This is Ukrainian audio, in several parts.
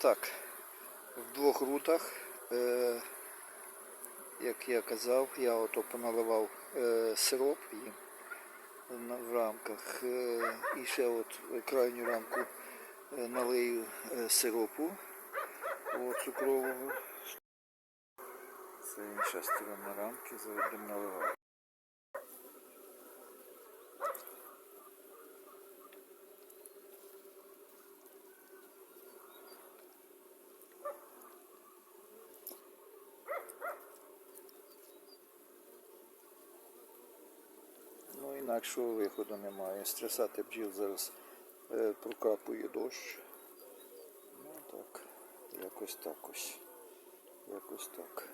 Так, в двох рутах, е, як я казав, я ото поналивав е, сироп їм в рамках. Е, і ще от крайню рамку е, налию е, сиропу от, цукрового. Це інша сторона рамки, зараз будемо наливати. Ну, інакшого виходу немає. Стрясати бджіл зараз е, прокапує дощ. Ну так, якось так ось. Якось так.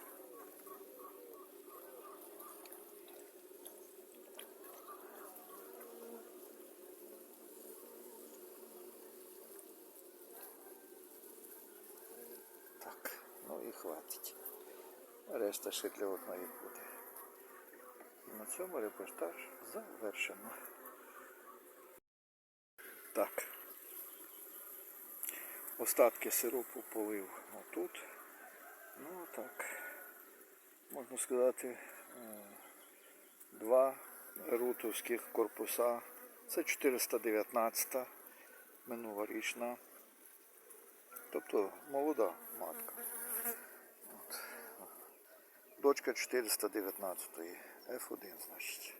Так, ну і хватить. Решта ще для одної буде. На цьому репортаж завершено. Так. Остатки сиропу полив отут. Ну так. Можна сказати, е, два рутовських корпуса. Це 419 минулорічна. Тобто молода матка. От. Дочка 419-ї. F1, значить.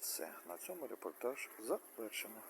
Все. На цьому репортаж завершено.